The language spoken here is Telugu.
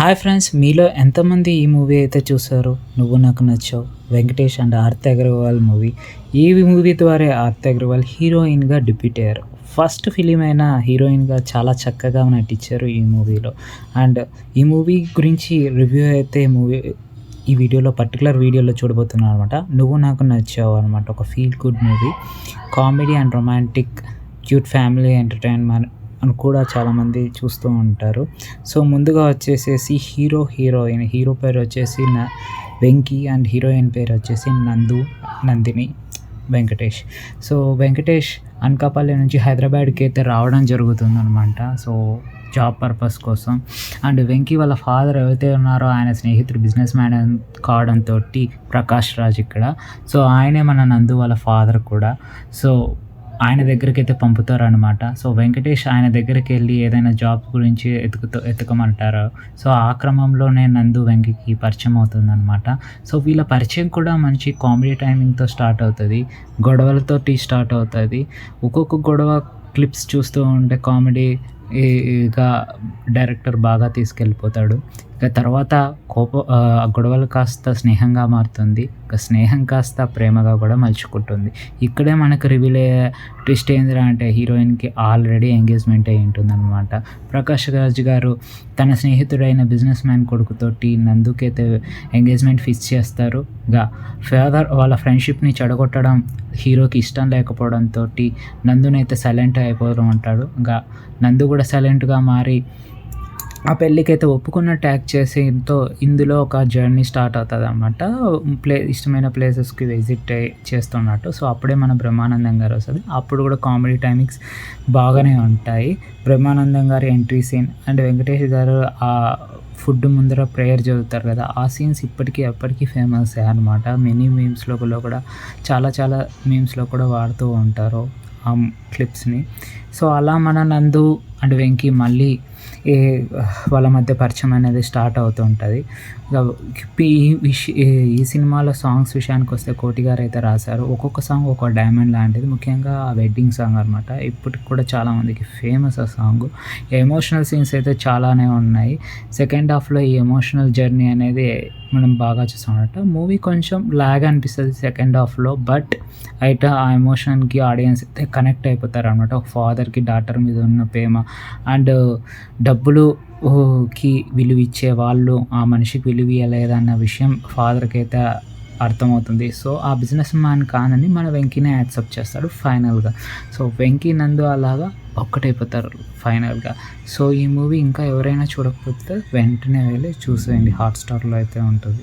హాయ్ ఫ్రెండ్స్ మీలో ఎంతమంది ఈ మూవీ అయితే చూసారు? నువ్వు నాకు నచ్చావు. Venkatesh and Aarthi Agarwal movie. ఈ మూవీ ద్వారా ఆర్తి అగర్వాల్ హీరోయిన్గా డిప్యూట్ అయ్యారు. ఫస్ట్ ఫిలిం అయిన హీరోయిన్గా చాలా చక్కగా నటించారు ఈ మూవీలో. అండ్ ఈ మూవీ గురించి రివ్యూ అయితే మూవీ ఈ వీడియోలో పర్టికులర్ వీడియోలో చూడబోతున్నాను అనమాట నువ్వు నాకు నచ్చావు అనమాట ఒక feel good movie. Comedy and romantic cute family entertainment అని కూడా చాలామంది చూస్తూ ఉంటారు. సో ముందుగా వచ్చేసేసి హీరో హీరోయిన్. హీరో పేరు వచ్చేసి నా వెంకీ అండ్ హీరోయిన్ పేరు వచ్చేసి నందు నందిని వెంకటేష్. సో వెంకటేష్ అనకాపల్లి నుంచి హైదరాబాద్కి అయితే రావడం జరుగుతుందనమాట సో జాబ్ పర్పస్ కోసం. అండ్ వెంకీ వాళ్ళ ఫాదర్ ఎవరైతే ఉన్నారో ఆయన స్నేహితుడు బిజినెస్ మ్యాన్ కావడంతో ప్రకాష్ రాజ్ ఇక్కడ. సో ఆయనే మన నందు వాళ్ళ ఫాదర్ కూడా. సో ఆయన దగ్గరికి అయితే పంపుతారనమాట సో వెంకటేష్ ఆయన దగ్గరికి వెళ్ళి ఏదైనా జాబ్ గురించి ఎతుకుతూ ఎతకమంటారు సో ఆ క్రమంలోనే నందు వెంకికి పరిచయం అవుతుందన్నమాట. సో వీళ్ళ పరిచయం కూడా మంచి కామెడీ టైమింగ్తో స్టార్ట్ అవుతుంది. గొడవలతోటి స్టార్ట్ అవుతుంది. ఒక్కొక్క గొడవ క్లిప్స్ చూస్తూ ఉంటే కామెడీగా డైరెక్టర్ బాగా తీసుకెళ్ళిపోతాడు. ఇక తర్వాత కోప గొడవలు కాస్త స్నేహంగా మారుతుంది. ఇక స్నేహం కాస్త ప్రేమగా కూడా మలుచుకుంటుంది. ఇక్కడే మనకు రివీల్ అయ్యే ట్విస్ట్ ఏందిరా అంటే హీరోయిన్కి ఆల్రెడీ ఎంగేజ్మెంట్ అయి ఉంటుంది అనమాట ప్రకాష్ రాజ్ గారు తన స్నేహితుడైన బిజినెస్ మ్యాన్ కొడుకుతోటి నందుకైతే ఎంగేజ్మెంట్ ఫిక్స్ చేస్తారు. ఇంకా ఫాదర్ వాళ్ళ ఫ్రెండ్షిప్ని చెడగొట్టడం హీరోకి ఇష్టం లేకపోవడంతో నందునైతే సైలెంట్ అయిపోవడం అంటాడు ఇంకా నందు కూడా సైలెంట్గా మారి ఆ పెళ్ళికైతే ఒప్పుకున్న ట్యాగ్ ఎంతో ఇందులో ఒక జర్నీ స్టార్ట్ అవుతుంది అనమాట ప్లే ఇష్టమైన ప్లేసెస్కి విజిట్ చేస్తున్నట్టు. సో అప్పుడే మన బ్రహ్మానందం గారు వస్తుంది. అప్పుడు కూడా కామెడీ టైమింగ్స్ బాగానే ఉంటాయి. బ్రహ్మానందం గారి ఎంట్రీ సీన్ అండ్ వెంకటేష్ గారు ఆ ఫుడ్ ముందర ప్రేయర్ చదువుతారు కదా ఆ సీన్స్ ఇప్పటికీ ఎప్పటికీ ఫేమస్ అనమాట మెనీ మీమ్స్లో కూడా చాలా చాలా మీమ్స్లో కూడా వాడుతూ ఉంటారు ఆ క్లిప్స్ని. సో అలా మన నందు అండ్ వెంకీ మళ్ళీ ఏ వాళ్ళ మధ్య పరిచయం అనేది స్టార్ట్ అవుతూ ఉంటుంది. ఈ సినిమాలో సాంగ్స్ విషయానికి వస్తే కోటి గారు అయితే రాశారు. ఒక్కొక్క సాంగ్ ఒక్కొక్క డైమండ్ లాంటిది. ముఖ్యంగా ఆ వెడ్డింగ్ సాంగ్ అనమాట ఇప్పటికి కూడా చాలామందికి ఫేమస్ ఆ సాంగ్. ఎమోషనల్ సీన్స్ అయితే చాలానే ఉన్నాయి. సెకండ్ హాఫ్లో ఈ ఎమోషనల్ జర్నీ అనేది మనం బాగా చూసామన్నమాట మూవీ కొంచెం లాగ్ అనిపిస్తుంది సెకండ్ హాఫ్లో బట్ అయితే ఆ ఎమోషన్కి ఆడియన్స్ అయితే కనెక్ట్ అయిపోతారు అనమాట ఒక ఫాదర్కి డాటర్ మీద ఉన్న ప్రేమ అండ్ డబ్బులుకి విలువ ఇచ్చే వాళ్ళు ఆ మనిషికి విలువ ఇవ్వలేదన్న విషయం ఫాదర్కి అయితే అర్థమవుతుంది. సో ఆ బిజినెస్ మ్యాన్ కానని మన వెంకీనే యాక్సెప్ట్ చేస్తాడు ఫైనల్గా. సో వెంకీ నందు అలాగా ఒక్కటైపోతారు ఫైనల్గా. సో ఈ మూవీ ఇంకా ఎవరైనా చూడకపోతే వెంటనే వెళ్ళి చూసేయండి. హాట్స్టార్లో అయితే ఉంటుంది.